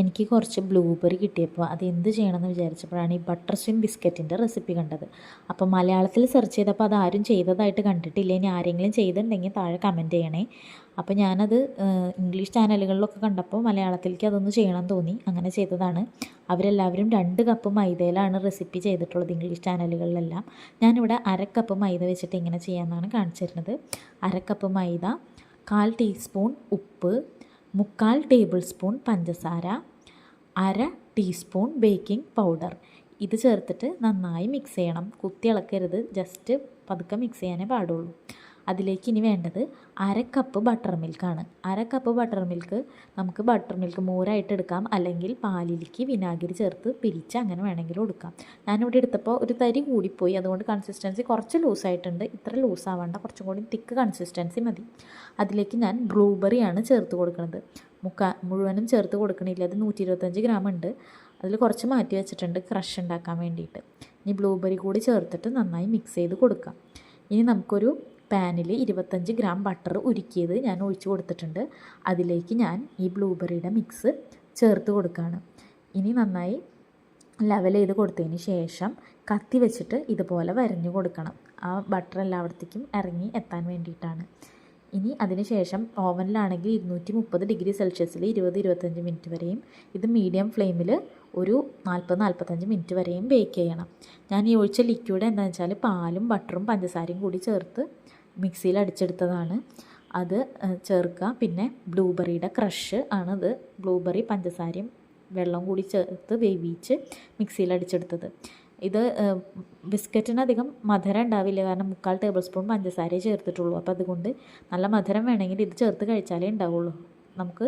എനിക്ക് കുറച്ച് ബ്ലൂബെറി കിട്ടിയപ്പോൾ അത് എന്ത് ചെയ്യണമെന്ന് വിചാരിച്ചപ്പോഴാണ് ഈ ബട്ടർ സ്വിം ബിസ്ക്കറ്റിന്റെ റെസിപ്പി കണ്ടത്. അപ്പോൾ മലയാളത്തിൽ സെർച്ച് ചെയ്തപ്പോൾ അത് ആരും ചെയ്തതായിട്ട് കണ്ടിട്ടില്ല. ഇനി ആരെങ്കിലും ചെയ്തിട്ടുണ്ടെങ്കിൽ താഴെ കമന്റ് ചെയ്യണേ. അപ്പോൾ ഞാനത് ഇംഗ്ലീഷ് ചാനലുകളിലൊക്കെ കണ്ടപ്പോൾ മലയാളത്തിലേക്ക് അതൊന്ന് ചെയ്യണം തോന്നി. അങ്ങനെ ചെയ്തതാണ്. അവരെല്ലാവരും രണ്ട് കപ്പ് മൈദയിലാണ് റെസിപ്പി ചെയ്തിട്ടുള്ളത് ഇംഗ്ലീഷ് ചാനലുകളിലെല്ലാം ഞാനിവിടെ അരക്കപ്പ് കപ്പ് മൈദ വെച്ചിട്ട് ഇങ്ങനെ ചെയ്യാമെന്നാണ് കാണിച്ചിരുന്നത് അരക്കപ്പ് കപ്പ് മൈദ കാൽ ടീസ്പൂൺ ഉപ്പ് മുക്കാൽ ടേബിൾ സ്പൂൺ പഞ്ചസാര അര ടീസ്പൂൺ ബേക്കിംഗ് പൗഡർ. ഇത് ചേർത്തിട്ട് നന്നായി മിക്സ് ചെയ്യണം. കുത്തി ഇളക്കരുത്. ജസ്റ്റ് പതുക്കെ മിക്സ് ചെയ്യാനേ പാടുള്ളൂ. അതിലേക്ക് ഇനി വേണ്ടത് അര കപ്പ് ബട്ടർ മിൽക്കാണ് അര കപ്പ് ബട്ടർ മിൽക്ക് നമുക്ക് ബട്ടർ മിൽക്ക് മോരായിട്ട് എടുക്കാം. അല്ലെങ്കിൽ പാലിലേക്ക് വിനാഗിരി ചേർത്ത് പിരിച്ച് അങ്ങനെ വേണമെങ്കിൽ എടുക്കാം. ഞാനിവിടെ എടുത്തപ്പോൾ ഒരു തരി കൂടിപ്പോയി. അതുകൊണ്ട് കൺസിസ്റ്റൻസി കുറച്ച് ലൂസായിട്ടുണ്ട് ഇത്ര ലൂസ് ആവേണ്ട. കുറച്ചും കൂടി തിക്ക് കൺസിസ്റ്റൻസി മതി. അതിലേക്ക് ഞാൻ ബ്ലൂബെറിയാണ് ചേർത്ത് കൊടുക്കുന്നത്. മുക്കാ മുഴുവനും ചേർത്ത് കൊടുക്കണില്ല. അത് നൂറ്റി ഇരുപത്തഞ്ച് ഗ്രാം ഉണ്ട്. അതിൽ കുറച്ച് മാറ്റി വെച്ചിട്ടുണ്ട്. ക്രഷ് ഉണ്ടാക്കാൻ വേണ്ടിയിട്ട്. ഇനി ബ്ലൂബെറി കൂടി ചേർത്തിട്ട് നന്നായി മിക്സ് ചെയ്ത് കൊടുക്കാം. ഇനി നമുക്കൊരു പാനിൽ ഇരുപത്തഞ്ച് ഗ്രാം ബട്ടർ ഉരുക്കിയത് ഞാൻ ഒഴിച്ചു കൊടുത്തിട്ടുണ്ട്. അതിലേക്ക് ഞാൻ ഈ ബ്ലൂബെറിയുടെ മിക്സ് ചേർത്ത് കൊടുക്കുകയാണ്. ഇനി നന്നായി ലെവൽ ചെയ്ത് കൊടുത്തതിന് ശേഷം കത്തി വെച്ചിട്ട് ഇതുപോലെ വരഞ്ഞു കൊടുക്കണം. ആ ബട്ടർ എല്ലായിടത്തേക്കും ഇറങ്ങി എത്താൻ വേണ്ടിയിട്ടാണ്. ഇനി അതിന് ശേഷം ഓവനിലാണെങ്കിൽ ഇരുന്നൂറ്റി മുപ്പത് ഡിഗ്രി സെൽഷ്യസിൽ ഇരുപത് ഇരുപത്തഞ്ച് മിനിറ്റ് വരെയും ഇത് മീഡിയം ഫ്ലെയിമിൽ ഒരു നാൽപ്പത് നാൽപ്പത്തഞ്ച് മിനിറ്റ് വരെയും ബേക്ക് ചെയ്യണം. ഞാൻ ഈ ഒഴിച്ച ലിക്വിഡ് എന്താണെന്ന് വെച്ചാൽ പാലും ബട്ടറും പഞ്ചസാരയും കൂടി ചേർത്ത് മിക്സിയിൽ അടിച്ചെടുത്തതാണ്. അത് ചേർക്കുക. പിന്നെ ബ്ലൂബെറിയുടെ ക്രഷ് ആണത്. ബ്ലൂബെറി പഞ്ചസാരയും വെള്ളം കൂടി ചേർത്ത് വേവിച്ച് മിക്സിയിൽ അടിച്ചെടുത്തത്. ഇത് ബിസ്ക്കറ്റിനധികം മധുരം ഉണ്ടാവില്ല. കാരണം മുക്കാൽ ടേബിൾ സ്പൂൺ പഞ്ചസാരയെ ചേർത്തിട്ടുള്ളൂ. അപ്പോൾ അതുകൊണ്ട് നല്ല മധുരം വേണമെങ്കിൽ ഇത് ചേർത്ത് കഴിച്ചാലേ ഉണ്ടാവുള്ളൂ. നമുക്ക്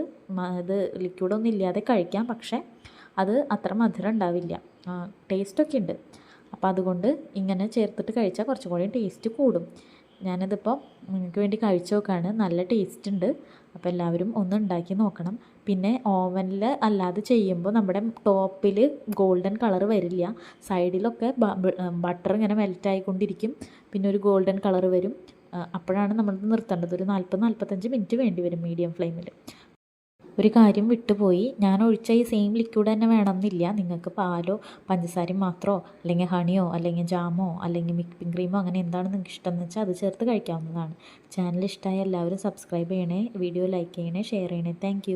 ഇത് ലിക്വിഡൊന്നും ഇല്ലാതെ കഴിക്കാം. പക്ഷേ അത് അത്ര മധുരം ഉണ്ടാവില്ല. ടേസ്റ്റൊക്കെ ഉണ്ട്. അപ്പോൾ അതുകൊണ്ട് ഇങ്ങനെ ചേർത്തിട്ട് കഴിച്ചാൽ കുറച്ചും കൂടി ടേസ്റ്റ് കൂടും. ഞാനിതിപ്പോൾ നിങ്ങൾക്ക് വേണ്ടി കഴിച്ചു നോക്കുകയാണ് നല്ല ടേസ്റ്റ് ഉണ്ട്. അപ്പോൾ എല്ലാവരും ഒന്ന് ഉണ്ടാക്കി നോക്കണം. പിന്നെ ഓവനിൽ അല്ലാതെ ചെയ്യുമ്പോൾ നമ്മുടെ ടോപ്പിൽ ഗോൾഡൻ കളർ വരില്ല. സൈഡിലൊക്കെ ബട്ടർ ഇങ്ങനെ മെൽറ്റ് മെൽറ്റായിക്കൊണ്ടിരിക്കും പിന്നെ ഒരു ഗോൾഡൻ കളർ വരും. അപ്പോഴാണ് നമ്മൾ നിർത്തേണ്ടത്. ഒരു നാൽപ്പത് നാൽപ്പത്തഞ്ച് മിനിറ്റ് വേണ്ടി വരും മീഡിയം ഫ്ലെയിമിൽ ഒരു കാര്യം വിട്ടുപോയി. ഞാൻ ഒഴിച്ച ഈ സെയിം ലിക്വിഡ് തന്നെ വേണമെന്നില്ല. നിങ്ങൾക്ക് പാലോ പഞ്ചസാരയും മാത്രമോ അല്ലെങ്കിൽ ഹണിയോ അല്ലെങ്കിൽ ജാമോ അല്ലെങ്കിൽ മിക്പിംഗ് ക്രീമോ അങ്ങനെ എന്താണ് നിങ്ങൾക്ക് ഇഷ്ടം എന്ന് വെച്ചാൽ അത് ചേർത്ത് കഴിക്കാവുന്നതാണ്. ചാനൽ ഇഷ്ടമായ എല്ലാവരും സബ്സ്ക്രൈബ് ചെയ്യണേ വീഡിയോ ലൈക്ക് ചെയ്യണേ ഷെയർ ചെയ്യണേ. താങ്ക്